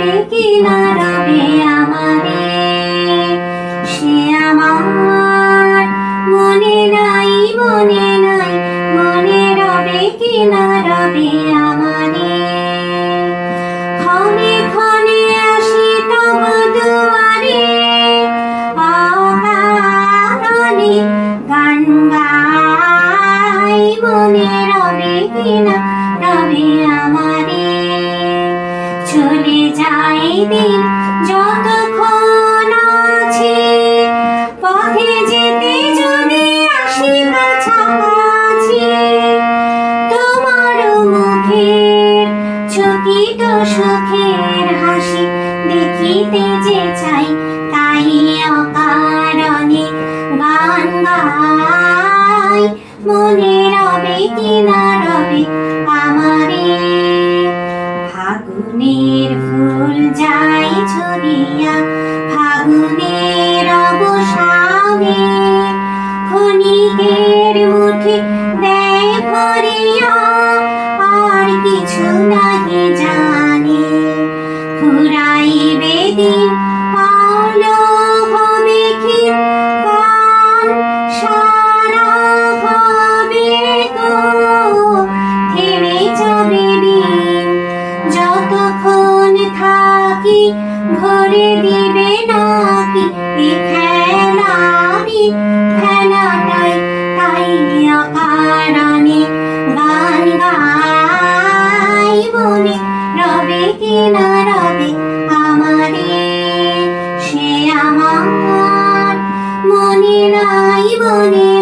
যাবে কি না রবে আমারে। সে আমার মনে নাই মনে নাই, মনে রবে কি না রবে আমারে। ক্ষণে ক্ষণে আসি তম দুয়ারে অকারণে গান গাই, মনে রবে কি না রবে চলে যায় দিন, যতক্ষণ আছে। পথে যেতে যদি আসি কাছাকাছি, তোমার মুখের চকিত সুখের হাসি দেখিতে যে চাই। যাই ছড়িয়া ফাগুনের অবসানে ক্ষণিকের মুঠে দেয় ভরিয়া আর কিছু নাহি জানে। ফুরাইবে দিন ভরে দিবে নাকি এ খেলারি খেলাটাই তাই অকারণে গান গাই মনে রবে কি না রবে আমারে, সে আমার মনে নাই মনে